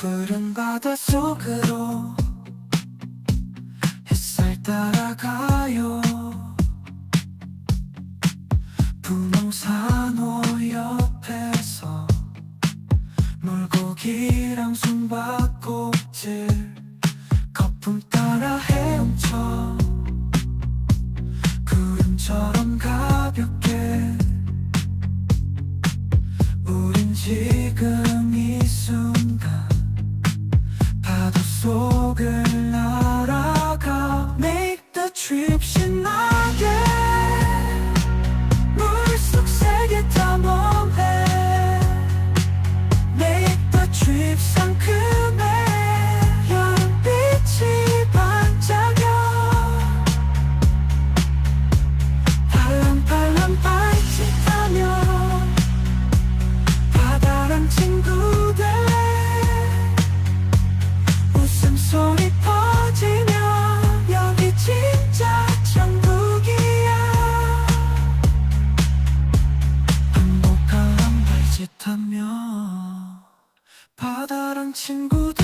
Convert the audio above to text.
푸른 바다 속으로 햇살 따라가요. 분홍산호 옆에서 물고기랑 숨바꼭질 거품 따라 헤엄쳐 구름처럼 가볍게 우린 지 情孤独。